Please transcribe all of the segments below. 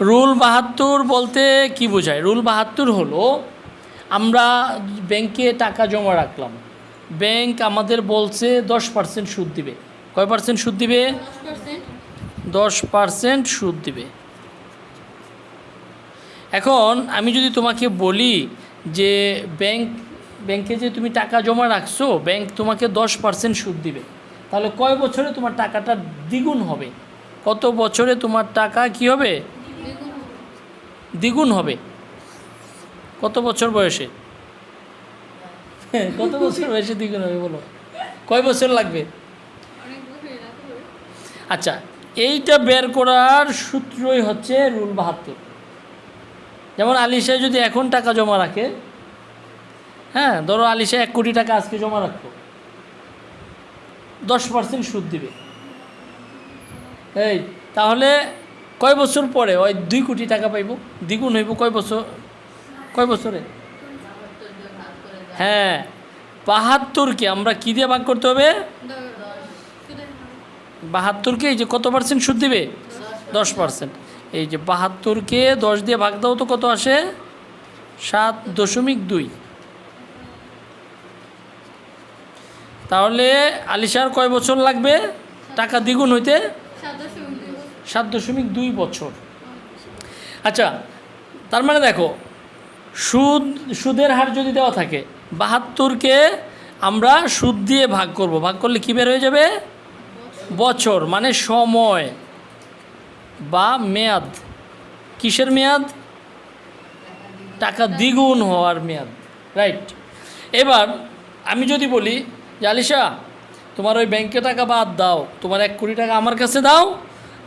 Rule বাহাত্তর বলতে কি বোঝায়? রুল বাহাত্তর হলো, আমরা ব্যাংকে টাকা জমা রাখলাম। ব্যাংক আমাদের বলছে দশ পার্সেন্ট সুদ দিবে। কয় পার্সেন্ট সুদ দিবে? দশ পার্সেন্ট। সুদ দিবে। এখন আমি যদি তোমাকে বলি যে ব্যাংক, ব্যাংকে যে তুমি টাকা জমা রাখছো, ব্যাংক তোমাকে দশ পার্সেন্ট সুদ দিবে। তাহলে কয় বছরে তোমার টাকাটা দ্বিগুণ হবে? কত বছরে তোমার টাকা কি হবে? দ্বিগুণ হবে। কত বছর বয়সে? কত বছর বয়সে দ্বিগুণ হবে বলো। কয় বছর লাগবে? আচ্ছা এইটা বের করার সূত্রই হচ্ছে রুল বাহাত্তর। যেমন আলিশা যদি এখন টাকা জমা রাখে হ্যাঁ ধরো আলিশা এক কোটি টাকা আজকে জমা রাখতো দশ পার্সেন্ট সুদ দিবে। এই, তাহলে কয় বছর পরে? ওই দুই কোটি টাকা পাইব। দ্বিগুণ হইব কয় বছর? কয় বছরে? হ্যাঁ। বাহাত্তরকে আমরা কী দিয়ে ভাগ করতে হবে? বাহাত্তরকে, এই যে কত পার্সেন্ট সুদ দেবে? দশ পার্সেন্ট এই যে বাহাত্তরকে দশ দিয়ে ভাগ দাও তো কত আসে? সাত দশমিক দুই। তাহলে আলিশার কয় বছর লাগবে? টাকা দ্বিগুণ হইতে সাত দশমিক দুই বছর। আচ্ছা তার মানে দেখো, সুদ, সুদের হার যদি দেওয়া থাকে, বাহাত্তরকে আমরা সুদ দিয়ে ভাগ করব। ভাগ করলে কী বের হয়ে যাবে? বছর মানে সময় বা মেয়াদ। কিসের মেয়াদ? টাকা দ্বিগুণ হওয়ার মেয়াদ রাইট এবার আমি যদি বলি, যে আলিশা, তোমার ওই ব্যাংকে টাকা বাদ দাও, তোমার এক কোটি টাকা আমার কাছে দাও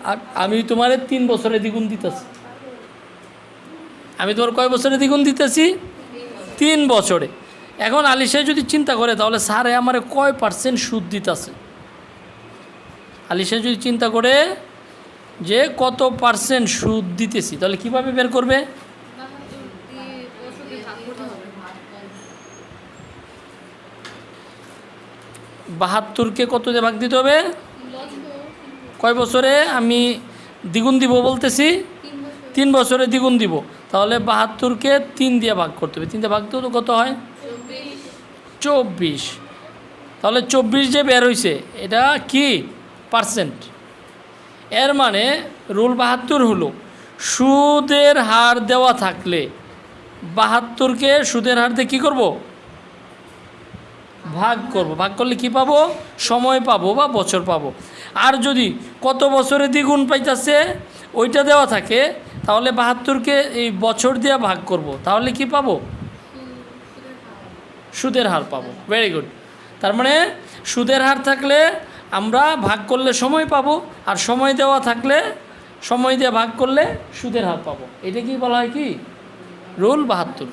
আর আমি তোমার তিন বছরে দ্বিগুণ দিতেছি। আমি তোমার কয় বছরে দ্বিগুণ দিতেছি? তিন বছরে। এখন আলিশা যদি চিন্তা করে, তাহলে স্যারে আমার কয় পার্সেন্ট সুদ দিতেছে? আলিশা যদি চিন্তা করে যে কত পার্সেন্ট সুদ দিতেছি, তাহলে কীভাবে বের করবে? বাহাত্তরকে কত দিয়ে ভাগ দিতে হবে? কয় বছরে আমি দ্বিগুণ দিব বলতেছি? তিন বছরে দ্বিগুণ দিব। তাহলে বাহাত্তরকে তিন দিয়ে ভাগ করতে হবে। তিন দিয়ে ভাগ তো কত হয়? চব্বিশ। তাহলে চব্বিশ যে বের হয়েছে এটা কি? পার্সেন্ট। এর মানে রুল বাহাত্তর হলো, সুদের হার দেওয়া থাকলে বাহাত্তরকে সুদের হার দিয়ে কী করব? ভাগ করব। ভাগ করলে কি পাবো? সময় পাবো বা বছর পাবো। আর যদি কত বছরে দ্বিগুণ পাইতেছে, ওইটা দেওয়া থাকে, তাহলে বাহাত্তরকে এই বছর দিয়ে ভাগ করব। তাহলে কি পাবো? সুদের হার পাবো। ভেরি গুড তার মানে সুদের হার থাকলে আমরা ভাগ করলে সময় পাবো, আর সময় দেওয়া থাকলে, সময় দিয়ে ভাগ করলে সুদের হার পাবো। এটা কি বলা হয় কি? রুল বাহাত্তর।